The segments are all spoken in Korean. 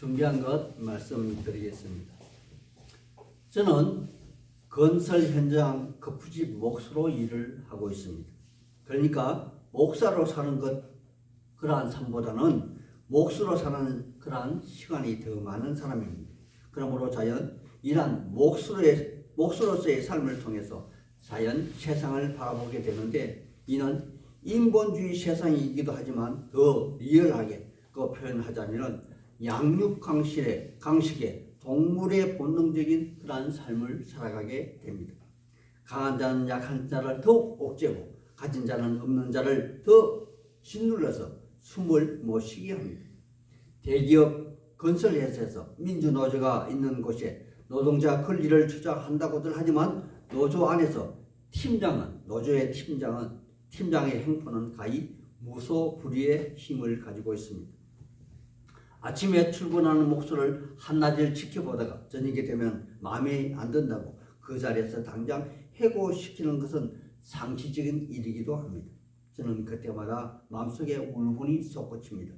준비한 것 말씀드리겠습니다. 저는 건설 현장 거푸집 목수로 일을 하고 있습니다. 그러니까 목사로 사는 것 그러한 삶보다는 목수로 사는 그러한 시간이 더 많은 사람입니다. 그러므로 자연 이러한 목수로의 목수로서의 삶을 통해서 자연 세상을 바라보게 되는데 이는 인본주의 세상이기도 하지만 더 리얼하게 그 표현하자면 양육 강실의 강식의 동물의 본능적인 그러한 삶을 살아가게 됩니다. 강한 자는 약한 자를 더욱 옥죄고 가진 자는 없는 자를 더 짓눌러서 숨을 못 쉬게 합니다. 대기업 건설회사에서 민주노조가 있는 곳에 노동자 권리를 주장한다고들 하지만 노조 안에서 팀장은 노조의 팀장은 팀장의 행포는 가히 무소불위의 힘을 가지고 있습니다. 아침에 출근하는 목소를 한낮을 지켜보다가 저녁이 되면 마음에 안 든다고 그 자리에서 당장 해고시키는 것은 상시적인 일이기도 합니다. 저는 그때마다 마음속에 울분이 솟구칩니다.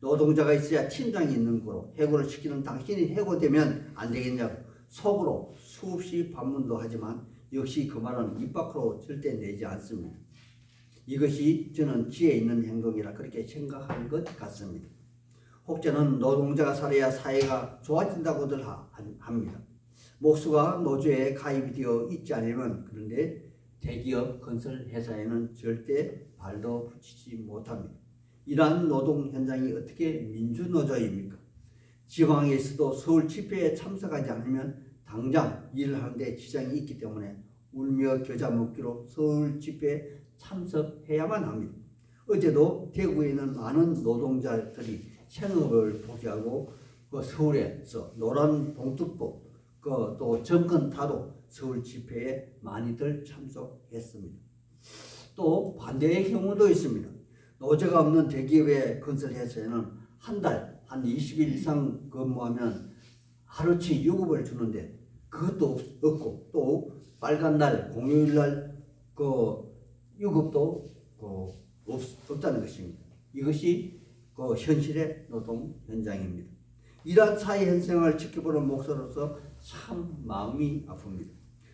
노동자가 있어야 팀장이 있는 거로 해고를 시키는 당신이 해고되면 안 되겠냐고 속으로 수없이 반문도 하지만 역시 그 말은 입 밖으로 절대 내지 않습니다. 이것이 저는 지혜 있는 행동이라 그렇게 생각하는 것 같습니다. 혹자는 노동자가 살아야 사회가 좋아진다고들 하- 합니다. 목수가 노조에 가입이 되어 있지 않으면 그런데 대기업 건설 회사에는 절대 발도 붙이지 못합니다. 이러한 노동 현장이 어떻게 민주노조입니까? 지방에서도 서울 집회에 참석하지 않으면 당장 일을 하는데 지장이 있기 때문에 울며 겨자 먹기로 서울 집회에 참석해야만 합니다. 어제도 대구에 있는 많은 노동자들이 생업을 포기하고 그 서울에서 노란 봉투법 그 또 정권 타도 서울 집회에 많이들 참석했습니다. 또 반대의 경우도 있습니다. 노조가 없는 대기업의 건설 회사에는 한 달 한 20일 이상 근무하면 하루치 유급을 주는데 그것도 없- 없고 또 빨간 날 공휴일 날그 유급도 그 없, 없다는 것입니다. 이것이 그 현실의 노동 현장입니다. 이러한 사회 현상을 지켜보는 목소로서 참 마음이 아픕니다.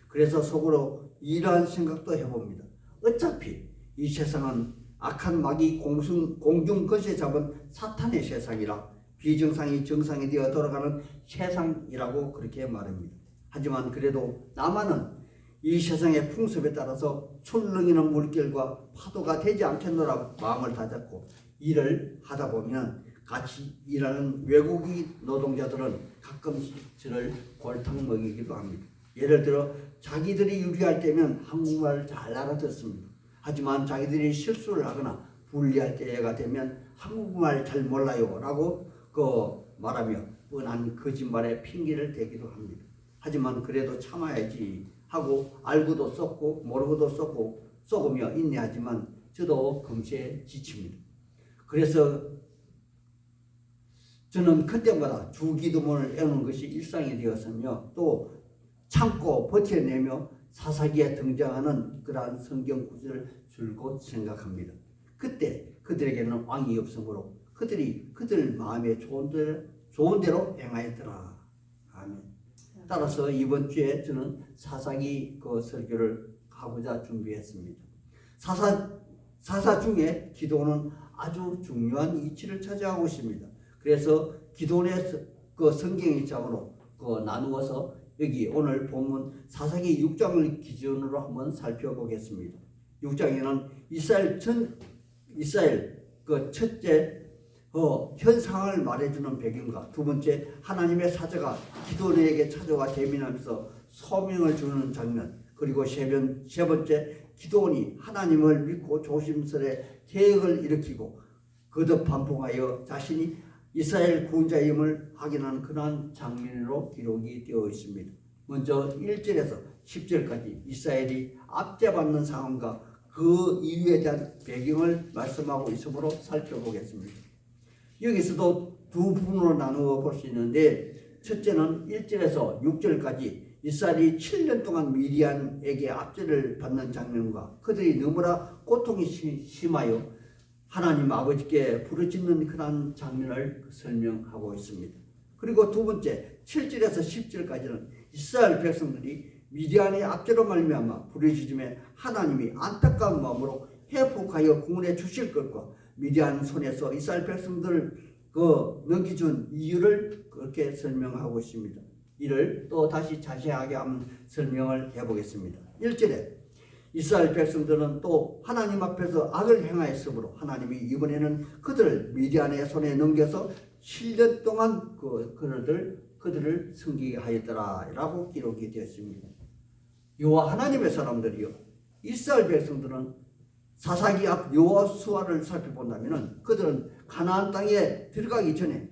그래서 속으로 이러한 생각도 해봅니다. 어차피 이 세상은 악한 마귀 공중, 공중 것에 잡은 사탄의 세상이라 비정상이 정상이 되어 돌아가는 세상이라고 그렇게 말합니다. 하지만 그래도 나만은 이 세상의 풍습에 따라서 출렁이는 물결과 파도가 되지 않겠노라 마음을 다잡고 일을 하다 보면 같이 일하는 외국인 노동자들은 가끔씩 저를 골탕 먹이기도 합니다. 예를 들어 자기들이 유리할 때면 한국말을 잘 알아듣습니다. 하지만 자기들이 실수를 하거나 불리할 때가 되면 한국말 잘 몰라요 라고 그 말하며 뻔한 거짓말에 핑계를 대기도 합니다. 하지만 그래도 참아야지 하고 알고도 썩고 모르고도 썩고 썩으며 인내하지만 저도 금세 지칩니다. 그래서 저는 그때마다 주기도문을 외우는 것이 일상이 되었으며 또 참고 버텨내며 사사기에 등장하는 그러한 성경 구절을 줄곧 생각합니다. 그때 그들에게는 왕이 없으므로 그들이 그들 마음에 좋은 대로, 좋은 대로 행하였더라. 아멘. 따라서 이번 주에 저는 사사기 그 설교를 하고자 준비했습니다. 사사 사사 중에 기도는 아주 중요한 위치를 차지하고 있습니다. 그래서 기도의 그 성경의 장으로 그 나누어서 여기 오늘 본문 사사기 6장을 기준으로 한번 살펴보겠습니다. 6장에는 이스라엘 전 이스라엘 그 첫째 어, 현상을 말해주는 배경과 두 번째 하나님의 사자가 기도원에게 찾아와 대민하면서 소명을 주는 장면 그리고 세, 번, 세 번째 기도원이 하나님을 믿고 조심스레 계획을 일으키고 거듭 반복하여 자신이 이스라엘 구원자임을 확인하는 그러한 장면으로 기록이 되어 있습니다. 먼저 1절에서 10절까지 이스라엘이 압제받는 상황과 그 이유에 대한 배경을 말씀하고 있으므로 살펴보겠습니다. 여기서도 두 부분으로 나누어 볼 수 있는데 첫째는 1절에서 6절까지 이스라엘이 7년 동안 미디안에게 압제를 받는 장면과 그들이 너무나 고통이 시- 심하여 하나님 아버지께 부르짖는 그러한 장면을 설명하고 있습니다. 그리고 두 번째 7절에서 10절까지는 이스라엘 백성들이 미디안의 압제로 말미암아 부르짖음에 하나님이 안타까운 마음으로 회복하여 구원해 주실 것과 미디안 손에서 이스라엘 백성들을 그 넘기준 이유를 그렇게 설명하고 있습니다. 이를 또 다시 자세하게 한번 설명을 해보겠습니다. 1절에 이스라엘 백성들은 또 하나님 앞에서 악을 행하였으므로 하나님이 이번에는 그들을 미디안의 손에 넘겨서 7년 동안 그 그들을 그들을 섬기게 하였더라 라고 기록이 되었습니다. 여호와 하나님의 사람들이요 이스라엘 백성들은 사사기 앞 여호수아를 살펴본다면은 그들은 가나안 땅에 들어가기 전에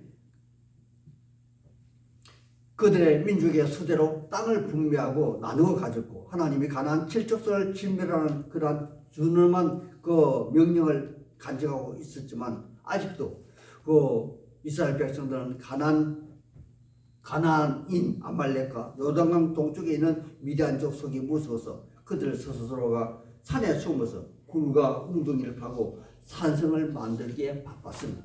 그들의 민족의 수대로 땅을 분배하고 나누어 가졌고 하나님이 가나안 칠족선을 진멸하는 그러한 준엄한 그 명령을 간직하고 있었지만 아직도 그 이스라엘 백성들은 가나안 가나안인 아말렉과 요단강 동쪽에 있는 미디안 족속이 무서워서 그들 스스로가 산에 숨어서 굴과 웅덩이를 파고 산성을 만들기에 바빴습니다.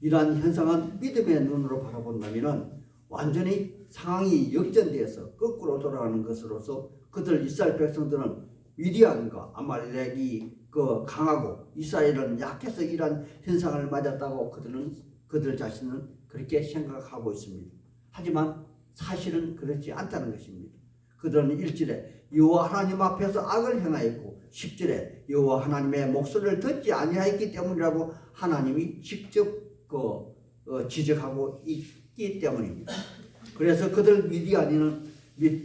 이러한 현상은 믿음의 눈으로 바라본다면 완전히 상황이 역전되어서 거꾸로 돌아가는 것으로서 그들 이스라엘 백성들은 미디안과 아말렉이 그 강하고 이스라엘은 약해서 이러한 현상을 맞았다고 그들은 그들 자신은 그렇게 생각하고 있습니다. 하지만 사실은 그렇지 않다는 것입니다. 그들은 1절에 여호와 하나님 앞에서 악을 행하였고 10절에 여호와 하나님의 목소리를 듣지 아니하였기 때문이라고 하나님이 직접 그 어, 지적하고 있기 때문입니다. 그래서 그들 미디안이는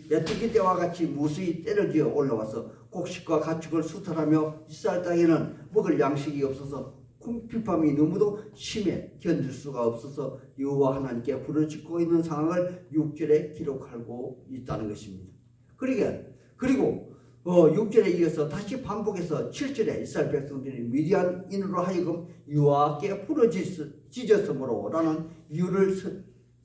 메뚜기 때와 같이 무수히 때를 지어 올라와서 곡식과 가축을 수탈하며 이스라엘 땅에는 먹을 양식이 없어서 궁핍함이 너무도 심해 견딜 수가 없어서 여호와 하나님께 부르짖고 있는 상황을 6절에 기록하고 있다는 것입니다. 그러게 그리고 어, 6절에 이어서 다시 반복해서 7절에 이스라엘 백성들이 미디안인으로 하여금 여호와께 부르짖었으므로 라는 이유를 서,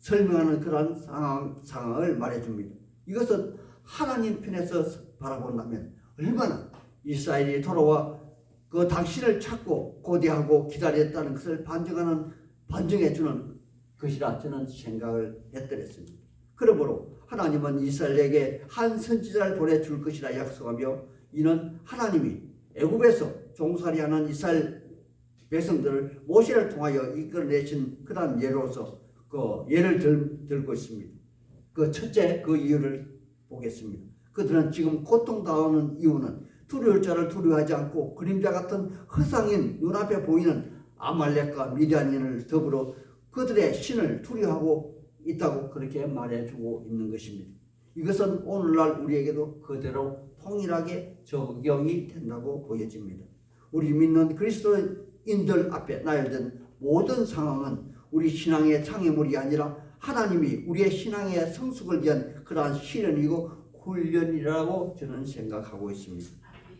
설명하는 그런 상황, 상황을 말해줍니다. 이것은 하나님 편에서 바라본다면 얼마나 이스라엘이 돌아와 그 당신을 찾고 고대하고 기다렸다는 것을 반증하는 반증해주는 것이라 저는 생각을 했더랬습니다. 그러므로 하나님은 이스라엘에게 한 선지자를 보내줄 것이라 약속하며 이는 하나님이 애굽에서 종살이하는 이스라엘 백성들을 모세를 통하여 이끌어내신 그러한 예로서 그 예를 들, 들고 있습니다. 그 첫째 그 이유를 보겠습니다. 그들은 지금 고통당하는 이유는 두려울 자를 두려워하지 않고 그림자 같은 허상인 눈앞에 보이는 아말렉과 미디안인을 더불어 그들의 신을 두려워하고 있다고 그렇게 말해주고 있는 것입니다. 이것은 오늘날 우리에게도 그대로 통일하게 적용이 된다고 보여집니다. 우리 믿는 그리스도인들 앞에 나열된 모든 상황은 우리 신앙의 장애물이 아니라 하나님이 우리의 신앙의 성숙을 위한 그러한 시련이고 훈련이라고 저는 생각하고 있습니다.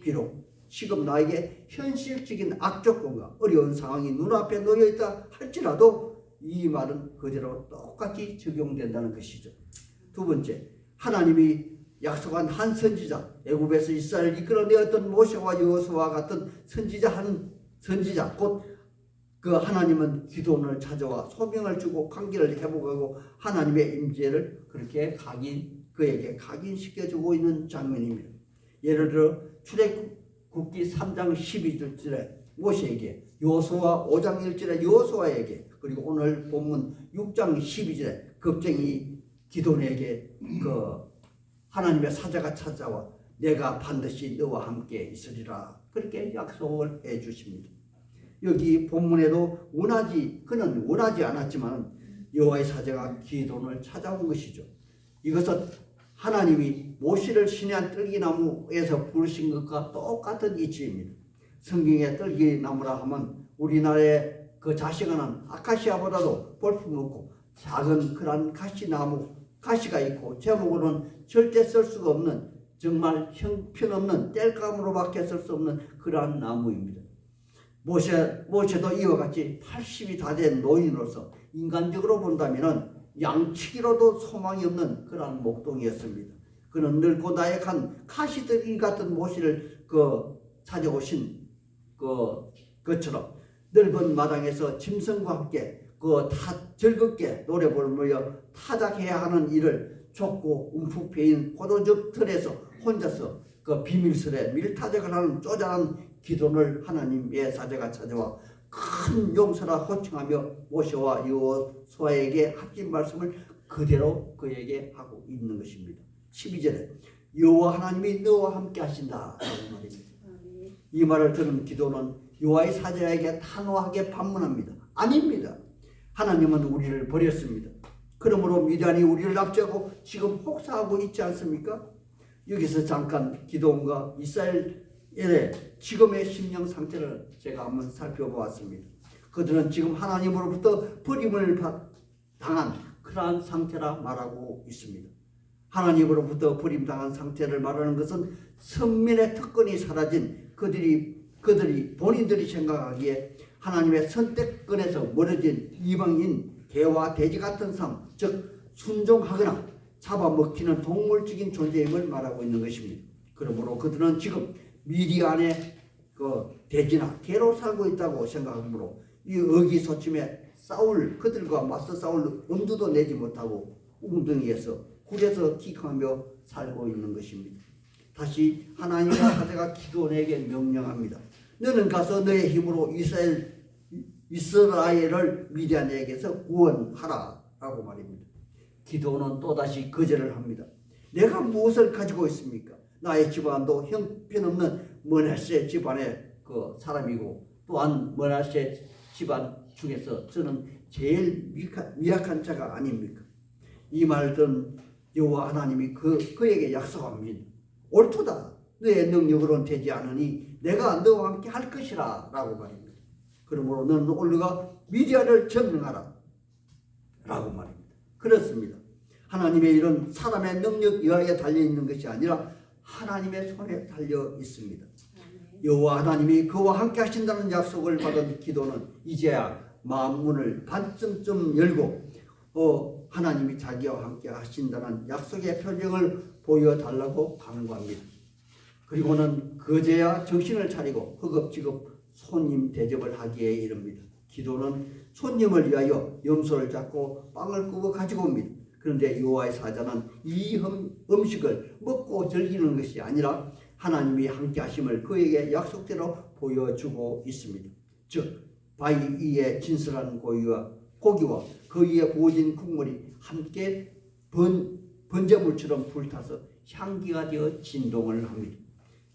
비록 지금 나에게 현실적인 악조건과 어려운 상황이 눈앞에 놓여 있다 할지라도 이 말은 그대로 똑같이 적용된다는 것이죠. 두 번째, 하나님이 약속한 한 선지자, 애굽에서 이스라엘을 이끌어내었던 모세와 여호수아와 같은 선지자 한 선지자 곧 그 하나님은 기도원을 찾아와 소명을 주고 관계를 회복하고 하나님의 임재를 그렇게 각인 그에게 각인시켜 주고 있는 장면입니다. 예를 들어 출애굽기 3장 12절에 모세에게 요호수아 5장 1절에 여호수아에게 그리고 오늘 본문 6장 12절에 겁쟁이 기도원에게 그 하나님의 사자가 찾아와 내가 반드시 너와 함께 있으리라 그렇게 약속을 해 주십니다. 여기 본문에도 원하지 그는 원하지 않았지만 여호와의 사자가 기도원을 찾아온 것이죠. 이것은 하나님이 모시를 신의 뜰기나무에서 부르신 것과 똑같은 이치입니다. 성경의 뜰기나무라 하면 우리나라의 그 자식은 아카시아보다도 볼품없고 작은 그런 가시나무 가시가 있고 제목으로는 절대 쓸 수가 없는 정말 형편없는 땔감으로밖에 쓸 수 없는 그러한 나무입니다. 모세, 모세도 이와 같이 80이 다 된 노인으로서 인간적으로 본다면 양치기로도 소망이 없는 그러한 목동이었습니다. 그는 늙고 나약한 가시들이 같은 모시를 그 찾아오신 그 것처럼 넓은 마당에서 짐승과 함께 그 타, 즐겁게 노래 부르며 타작해야 하는 일을 좁고 움푹 패인 포도즙 틀에서 혼자서 그 비밀스레 밀타작을 하는 쪼잔한 기도를 하나님의 사제가 찾아와 큰 용서라 호칭하며 모셔와 여호수아에게 하신 말씀을 그대로 그에게 하고 있는 것입니다. 12절에 여호와 하나님이 너와 함께 하신다 라는 말입니다. 이 말을 들은 기도는 요하의 사자에게 단호하게 반문합니다. 아닙니다. 하나님은 우리를 버렸습니다. 그러므로 미단이 우리를 납치하고 지금 혹사하고 있지 않습니까? 여기서 잠깐 기도원과 이스라엘 의 지금의 심령 상태를 제가 한번 살펴보았습니다. 그들은 지금 하나님으로부터 버림을 받- 당한 그러한 상태라 말하고 있습니다. 하나님으로부터 버림당한 상태를 말하는 것은 선민의 특권이 사라진 그들이 그들이 본인들이 생각하기에 하나님의 선택권에서 멀어진 이방인 개와 돼지 같은 삶, 즉 순종하거나 잡아먹히는 동물적인 존재임을 말하고 있는 것입니다. 그러므로 그들은 지금 미디안의 그 돼지나 개로 살고 있다고 생각하므로 이 의기소침에 싸울 그들과 맞서 싸울 엄두도 내지 못하고 웅덩이에서 굴에서 기강하며 살고 있는 것입니다. 다시 하나님의 사자가 기도원에게 명령합니다. 너는 가서 너의 힘으로 이스라엘 이스라엘을 미디안에게서 구원하라 라고 말입니다. 기도원은 또다시 거절을 합니다. 내가 무엇을 가지고 있습니까? 나의 집안도 형편없는 머나세 집안의 그 사람이고 또한 머나세 집안 중에서 저는 제일 미약한, 미약한 자가 아닙니까? 이말 듣는 여호와 하나님이 그 그에게 약속합니다. 옳도다. 너의 능력으로는 되지 않으니 내가 너와 함께 할 것이라 라고 말입니다. 그러므로 너는 올라가 미디안을 점령하라. 라고 말입니다. 그렇습니다. 하나님의 일은 사람의 능력 이하에 달려 있는 것이 아니라 하나님의 손에 달려 있습니다. 여호와 하나님이 그와 함께 하신다는 약속을 받은 기도는 이제야 마음 문을 반쯤쯤 열고 어, 하나님이 자기와 함께 하신다는 약속의 표정을 보여달라고 강구합니다. 그리고는 그제야 정신을 차리고 허겁지겁 손님 대접을 하기에 이릅니다. 기도는 손님을 위하여 염소를 잡고 빵을 구워 가지고 옵니다. 그런데 여호와의 사자는 이 음- 음식을 먹고 즐기는 것이 아니라 하나님이 함께 하심을 그에게 약속대로 보여주고 있습니다. 즉 바위 위에 진설한 고기와 고기와 그 위에 구워진 국물이 함께 번, 번제물처럼 불타서 향기가 되어 진동을 합니다.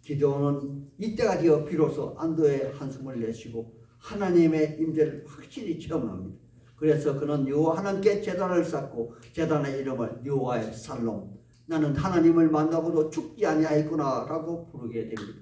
기도는 이때가 되어 비로소 안도의 한숨을 내쉬고 하나님의 임재를 확실히 체험합니다. 그래서 그는 여호와 하나님께 제단을 쌓고 제단의 이름을 여호와의 살롬 나는 하나님을 만나고도 죽지 아니하였구나라고 부르게 됩니다.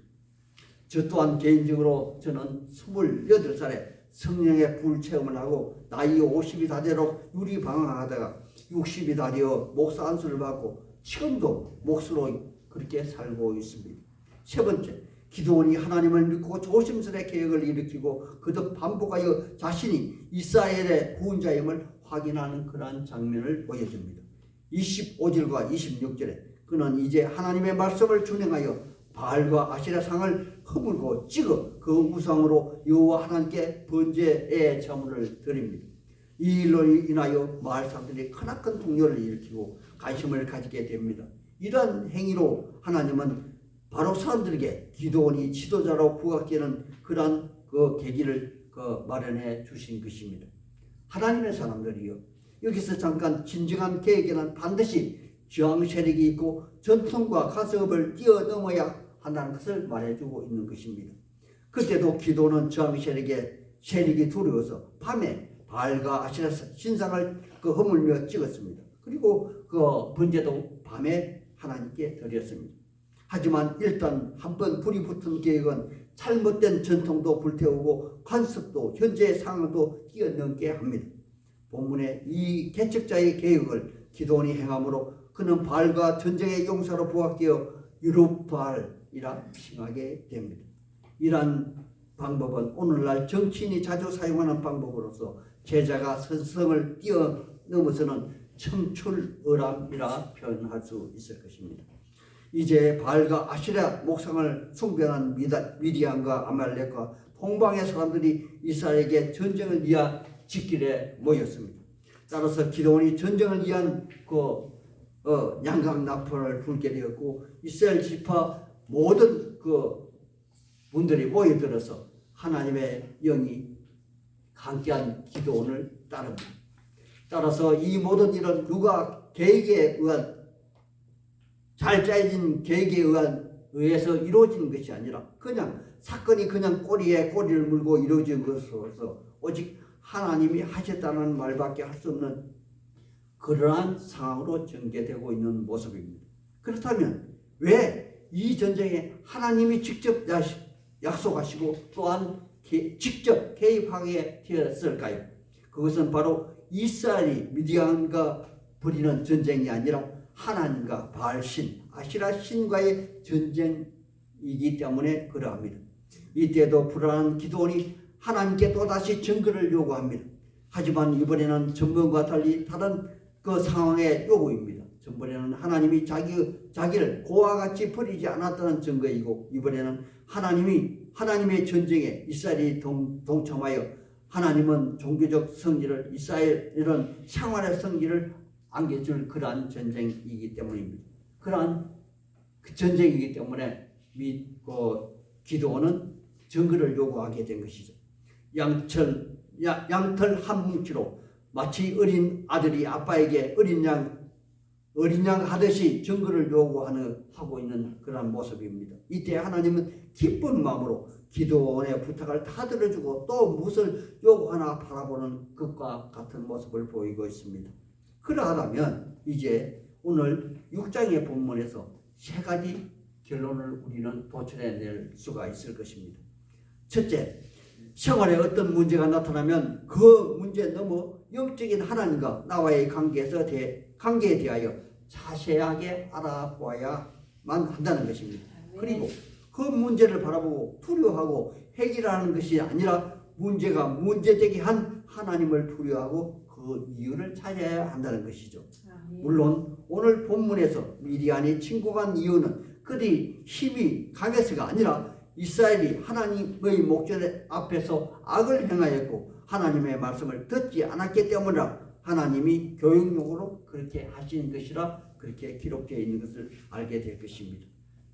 저 또한 개인적으로 저는 28살에 성령의 불 체험을 하고 나이 50이 다 되도록 유리 방황하다가 60이 다 되어 목사 안수를 받고 지금도 목수로 그렇게 살고 있습니다. 세 번째, 기도원이 하나님을 믿고 조심스레 계획을 일으키고 그득 반복하여 자신이 이스라엘의 구원자임을 확인하는 그러한 장면을 보여줍니다. 25절과 26절에 그는 이제 하나님의 말씀을 준행하여 바알과 아시라 상을 허물고 찍어 그 우상으로 여호와 하나님께 번제의 제물을 드립니다. 이 일로 인하여 마을 사람들이 크나큰 동요를 일으키고 관심을 가지게 됩니다. 이러한 행위로 하나님은 바로 사람들에게 기도원이 지도자로 부각되는 그러한 그 계기를 그 마련해 주신 것입니다. 하나님의 사람들이요. 여기서 잠깐 진정한 계획에는 반드시 저항 세력이 있고 전통과 가습을 뛰어넘어야 한다는 것을 말해주고 있는 것입니다. 그때도 기도는 저항 세력의 세력이 두려워서 밤에 바알과 아시라 신상을 그 허물며 찍었습니다. 그리고 그 번제도 밤에 하나님께 드렸습니다. 하지만 일단 한번 불이 붙은 계획은 잘못된 전통도 불태우고 관습도 현재의 상황도 뛰어넘게 합니다. 본문의 이 개척자의 계획을 기도원이 행함으로 그는 바알과 전쟁의 용사로 부각되어 유로바알이라 칭하게 됩니다. 이러한 방법은 오늘날 정치인이 자주 사용하는 방법으로서 제자가 선성을 뛰어넘어서는 청출어람이라 표현할 수 있을 것입니다. 이제 바알과 아시라 목상을 미다, 미디안과 아말렉과 동방의 사람들이 이스라엘에게 전쟁을 이야 직길에 모였습니다. 따라서 기도원이 전쟁을 위한 그 어, 나팔을 불게 되었고 이스라엘 지파 모든 그 분들이 모여들어서 하나님의 영이 함께한 기도원을 따릅니다. 따라서 이 모든 일은 누가 계획에 의한 잘 짜여진 계획에 의한 의해서 이루어진 것이 아니라 그냥 사건이 그냥 꼬리에 꼬리를 물고 이루어진 것으로서 오직 하나님이 하셨다는 말밖에 할 수 없는 그러한 상황으로 전개되고 있는 모습입니다. 그렇다면 왜 이 전쟁에 하나님이 직접 약속하시고 또한 개- 직접 개입하게 되었을까요? 그것은 바로 이스라엘이 미디안과 벌이는 전쟁이 아니라 하나님과 바알신, 아시라 신과의 전쟁이기 때문에 그러합니다. 이때도 불안한 기도원이 하나님께 또다시 증거를 요구합니다. 하지만 이번에는 전번과 달리 다른 그 상황의 요구입니다. 전번에는 하나님이 자기, 자기를 고와 같이 버리지 않았다는 증거이고 이번에는 하나님이 하나님의 전쟁에 이스라엘이 동, 동참하여 하나님은 종교적 성질을 이스라엘은 생활의 성질을 안겨줄 그러한 전쟁이기 때문입니다. 그러한 그 전쟁이기 때문에 미, 그 기도원은 증거를 요구하게 된 것이죠. 양철, 야, 양털 한 뭉치로 마치 어린 아들이 아빠에게 어린 양 어린 양 하듯이 증거를 요구하는 하고 있는 그런 모습입니다. 이때 하나님은 기쁜 마음으로 기도원의 부탁을 다 들어주고 또 무엇을 요구하나 바라보는 것과 같은 모습을 보이고 있습니다. 그러하다면 이제 오늘 6장의 본문에서 세 가지 결론을 우리는 도출해낼 수가 있을 것입니다. 첫째, 생활에 어떤 문제가 나타나면 그 문제에 너무 영적인 하나님과 나와의 관계에서 대, 관계에 대하여 자세하게 알아보아야만 한다는 것입니다. 그리고 그 문제를 바라보고 두려워하고 해결하는 것이 아니라 문제가 문제되게 한 하나님을 두려워하고 그 이유를 찾아야 한다는 것이죠. 물론 오늘 본문에서 미디안이 침공한 이유는 그들이 힘이 강해서가 아니라 이스라엘이 하나님의 목전 앞에서 악을 행하였고 하나님의 말씀을 듣지 않았기 때문이라 하나님이 교육용으로 그렇게 하신 것이라 그렇게 기록되어 있는 것을 알게 될 것입니다.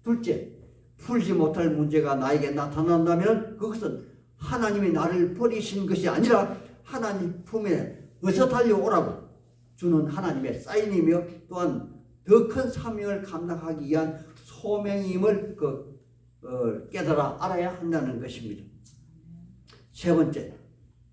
둘째, 풀지 못할 문제가 나에게 나타난다면 그것은 하나님이 나를 버리신 것이 아니라 하나님 품에 어서 달려오라고 주는 하나님의 사인이며 또한 더 큰 사명을 감당하기 위한 소명임을 그, 어, 깨달아 알아야 한다는 것입니다. 세 번째,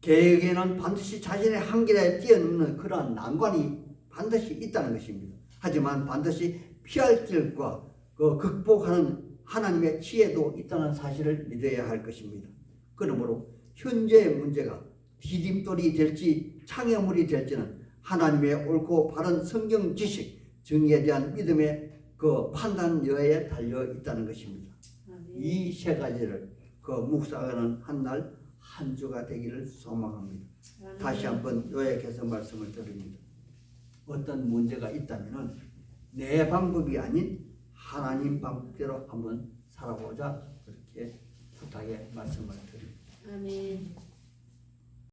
계획에는 반드시 자신의 한계에 뛰어넘는 그러한 난관이 반드시 있다는 것입니다. 하지만 반드시 피할 길과 그 극복하는 하나님의 지혜도 있다는 사실을 믿어야 할 것입니다. 그러므로 현재의 문제가 디딤돌이 될지 창해물이 될지는 하나님의 옳고 바른 성경 지식, 정의에 대한 믿음의 그 판단여에 달려 있다는 것입니다. 이세 가지를 그 묵상하는 한 날 한 주가 되기를 소망합니다. 다시 한번 요약해서 말씀을 드립니다. 어떤 문제가 있다면은 내 방법이 아닌 하나님 방법대로 한번 살아보자 그렇게 부탁의 말씀을 드립니다. 아멘.